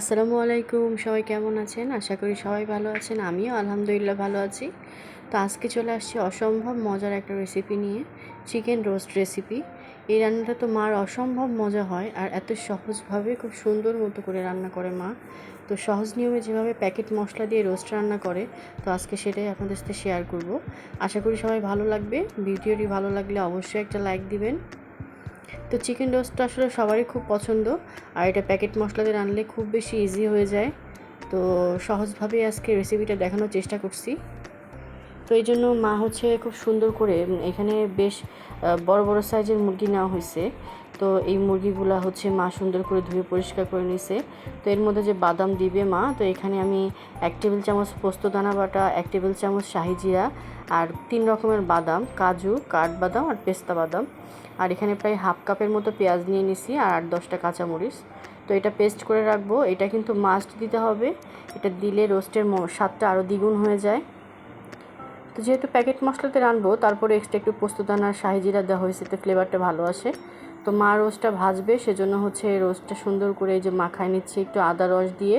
আসসালামু আলাইকুম, সবাই কেমন আছেন? আশা করি সবাই ভালো আছেন, আমিও আলহামদুলিল্লাহ ভালো আছি। তো আজকে চলে আসছি অসম্ভব মজার একটা রেসিপি নিয়ে চিকেন রোস্ট রেসিপি এই রান্নাটা তো মার অসম্ভব মজা হয় আর এত সহজভাবে খুব সুন্দর মতো করে রান্না করে মা। তো সহজ নিয়মে যেভাবে প্যাকেট মশলা দিয়ে রোস্ট রান্না করে, তো আজকে সেটাই আপনাদের সাথে শেয়ার করব। আশা করি সবাই ভালো লাগবে। ভিডিওটি ভালো লাগলে অবশ্যই একটা লাইক দিবেন। তো চিকেন রোস্টটা আসলে সবারই খুব পছন্দ। আর এটা প্যাকেট মশলাতে রানলে খুব বেশি ইজি হয়ে যায়। তো সহজভাবে আজকে রেসিপিটা দেখানোর চেষ্টা করছি। তো এই জন্য মা হচ্ছে খুব সুন্দর করে এখানে বেশ বড় বড় সাইজের মুরগি নেওয়া হয়েছে। তো এই মুরগিগুলো হচ্ছে মা সুন্দর করে ধুয়ে পরিষ্কার করে নিছে। তো এর মধ্যে যে বাদাম দিবে মা, তো এখানে আমি এক টেবিল চামচ পোস্ত দানা বাটা, এক টেবিল চামচ শাহি জিরা আর তিন রকমের বাদাম, কাজু, কাঠবাদাম আর পেস্তা বাদাম। আর এখানে প্রায় হাফ কাপের মতো পেঁয়াজ নিয়ে নিছি আর আট দশটা কাঁচামরিচ। তো এটা পেস্ট করে রাখব। এটা কিন্তু মাস্ট দিতে হবে। এটা দিলে রোস্টের স্বাদটা আরও দ্বিগুণ হয়ে যায়। তো যেহেতু প্যাকেট মশলাতে রানবো, তারপরে এক্সট্রা একটু পোস্তদানার শাহি জিরা দেওয়া হয়েছে, তো ফ্লেভারটা ভালো আসে। তো মা রোস্টটা ভাজবে, সেজন্য হচ্ছে রোস্টটা সুন্দর করে এই যে মাখায় নিচ্ছে একটু আদা রস দিয়ে।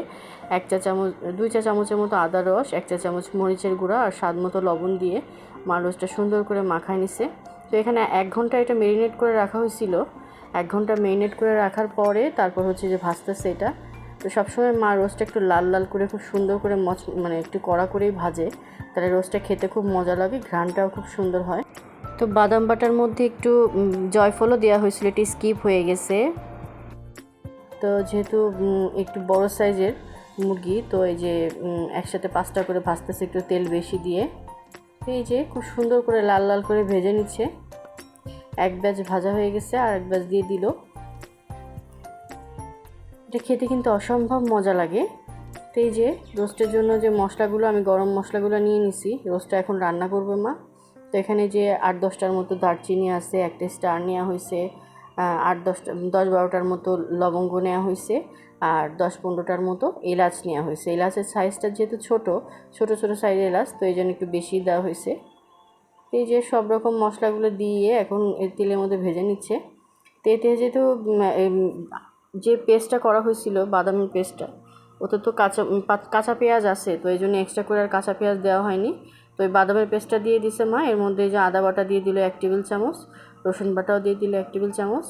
এক চা চামচ, দুই চা চামচের মতো আদা রস, এক চা চামচ মরিচের গুঁড়া আর স্বাদ মতো লবণ দিয়ে মা রোস্টটা সুন্দর করে মাখায় নিছে। তো এখানে এক ঘণ্টা এটা মেরিনেট করে রাখা হয়েছিল। এক ঘণ্টা মেরিনেট করে রাখার পরে তারপর হচ্ছে যে ভাজতেছে এটা। তো সবসময় মা রোস্টটা একটু লাল লাল করে, খুব সুন্দর করে মচ মানে একটু কড়া করেই ভাজে। তাহলে রোস্টটা খেতে খুব মজা লাগে, ঘ্রানটাও খুব সুন্দর হয়। তো বাদাম বাটার মধ্যে একটু জয়ফলও দেওয়া হয়েছিল, এটি স্কিপ হয়ে গেছে। তো যেহেতু একটু বড় সাইজের মুরগি, তো এই যে একসাথে পাঁচটা করে ভাজতেছে, একটু তেল বেশি দিয়ে। এই যে, খুব সুন্দর করে লাল লাল করে ভেজে নিচ্ছে। এক ব্যাচ ভাজা হয়ে গেছে, আর এক ব্যাচ দিয়ে দিল। এটা খেতে কিন্তু অসম্ভব মজা লাগে। তো এই যে রোস্টের জন্য যে মশলাগুলো, আমি গরম মশলাগুলো নিয়ে নিছি। রোস্টটা এখন রান্না করবে মা। তো এখানে যে আট দশটার মতো দারচিনি আছে, একটা স্টার নেওয়া হয়েছে আট দশটা, দশ বারোটার মতো লবঙ্গ নেওয়া হয়েছে, আর দশ পনেরোটার মতো এলাচ নেওয়া হয়েছে। এলাচের সাইজটা যেহেতু ছোট ছোট ছোট সাইজের এলাচ, তো এই জন্য একটু বেশি দেওয়া হয়েছে। এই যে সব রকম মশলাগুলো দিয়ে এখন তেলের মধ্যে ভেজে নিচ্ছে। তো এতে যেহেতু যে পেস্টটা করা হয়েছিল বাদামের পেস্টটা, ওতে তো কাঁচা কাঁচা পেঁয়াজ আছে, তো এই জন্য এক্সট্রা করে আর কাঁচা পেঁয়াজ দেওয়া হয়নি। তো ওই বাদামের পেস্টটা দিয়ে দিছে মা, এর মধ্যে যে আদা বাটা দিয়ে দিল এক টেবিল চামচ, রসুন বাটাও দিয়ে দিল এক টেবিল চামচ,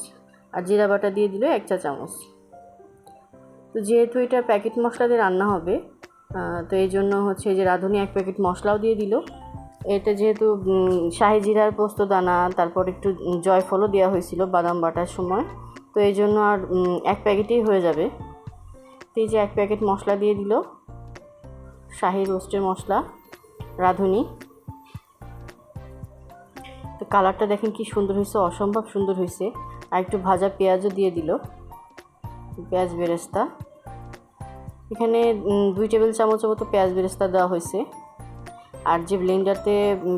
আর জিরা বাটা দিয়ে দিল এক চা চামচ। তো যেহেতু এটা প্যাকেট মশলা দিয়ে রান্না হবে তো এই জন্য হচ্ছে যে রাঁধুনি এক প্যাকেট মশলাও দিয়ে দিল। এটা যেহেতু শাহি জিরার পোস্ত দানা, তারপর একটু জয়ফলও দেওয়া হয়েছিল বাদাম বাটার সময়। তো এই জন্য আর এক প্যাকেটেই হয়ে যাবে। তো এই যে এক প্যাকেট মশলা দিয়ে দিল। শাহি রোস্টের মশলা, রাঁধুনি। তো কালারটা দেখেন কি সুন্দর হয়েছে, অসম্ভব সুন্দর হয়েছে। আর একটু ভাজা পেঁয়াজও দিয়ে দিল, পেঁয়াজ বেরেস্তা। এখানে দুই টেবিল চামচের মতো পেঁয়াজ বেরেস্তা দেওয়া হয়েছে। আর যে ব্লেন্ডারতে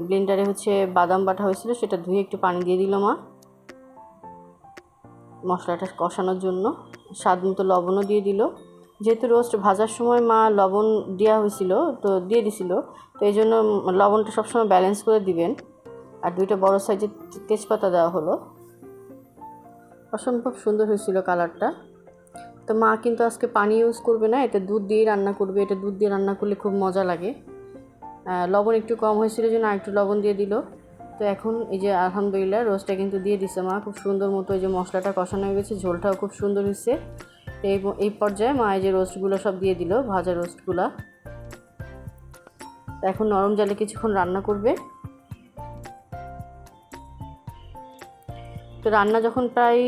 ব্লেন্ডারে হচ্ছে বাদাম বাটা হয়েছিল, সেটা ধুয়ে একটু পানি দিয়ে দিল মা। মশলাটা কষানোর জন্য। স্বাদ মতো লবণও দিয়ে দিল। যেহেতু রোস্ট ভাজার সময় মা লবণ দেওয়া হয়েছিল, তো দিয়ে দিছিল। তো এই জন্য লবণটা সবসময় ব্যালেন্স করে দিবেন। আর দুইটা বড় সাইজের তেজপাতা দেওয়া হলো। অসম্ভব সুন্দর হয়েছিল কালারটা। তো মা কিন্তু আজকে পানি ইউজ করবে না এটা দুধ দিয়ে রান্না করবে। এটা দুধ দিয়ে রান্না করলে খুব মজা লাগে। লবণ একটু কম হয়েছিল জন্য আর একটু লবণ দিয়ে দিল। তো এখন এই যে আলহামদুলিল্লাহ রোস্টটা কিন্তু দিয়ে দিছে মা। খুব সুন্দর মতো এই যে মশলাটা কষানো হয়ে গেছে, ঝোলটাও খুব সুন্দর হয়েছে। এই এই পর্যায়ে মা এই যে রোস্টগুলো সব দিয়ে দিল, ভাজা রোস্টগুলা। এখন নরম জালে কিছুক্ষণ রান্না করবে। তো রান্না যখন প্রায়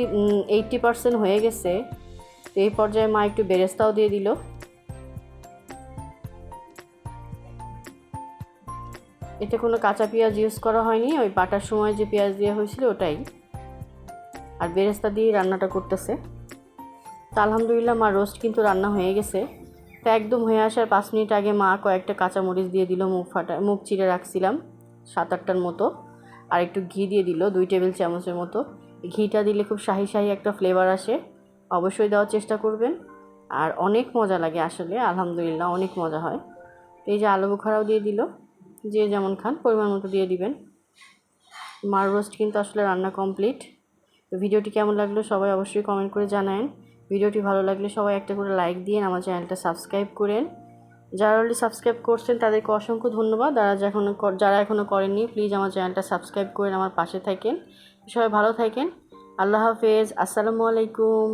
এইটটি পারসেন্ট হয়ে গেছে, তো এই পর্যায়ে মা একটু বেরেস্তাও দিয়ে দিল। এতে কোনো কাঁচা পেঁয়াজ ইউজ করা হয়নি। ওই বাটার সময় যে পেঁয়াজ দেওয়া হয়েছিল ওটাই। আর বেরেস্তা দিয়ে রান্নাটা করতেছে। তা আলহামদুলিল্লাহ মা রোস্ট কিন্তু রান্না হয়ে গেছে। তা একদম হয়ে আসার পাঁচ মিনিট আগে মা কয়েকটা কাঁচামরিচ দিয়ে দিল, মুখ ফাটা, মুখ চিড়ে রাখছিলাম সাত আটটার মতো। আর একটু ঘি দিয়ে দিল, দুই টেবিল চামচের মতো। ঘিটা দিলে খুব শাহি শাহি একটা ফ্লেভার আসে। অবশ্যই দেওয়ার চেষ্টা করবেন। আর অনেক মজা লাগে আসলে, আলহামদুলিল্লাহ অনেক মজা হয়। এই যে আলু বুখারাও দিয়ে দিল। যে যেমন খান, পরিমাণ মতো দিয়ে দিবেন। মার রোস্ট কিন্তু আসলে রান্না কমপ্লিট। ভিডিওটি কেমন লাগল সবাই অবশ্যই কমেন্ট করে জানায়েন। ভিডিওটি ভালো লাগলে সবাই একটা করে লাইক দিন আমার চ্যানেলটা সাবস্ক্রাইব করেন। যারা অলরেডি সাবস্ক্রাইব করছেন, তাদেরকে অসংখ্য ধন্যবাদ। যারা এখনও যারা এখনও করেননি প্লিজ আমার চ্যানেলটা সাবস্ক্রাইব করেন আমার পাশে থাকেন। সবাই ভালো থাকেন। আল্লাহ হাফেজ। আসসালামু আলাইকুম।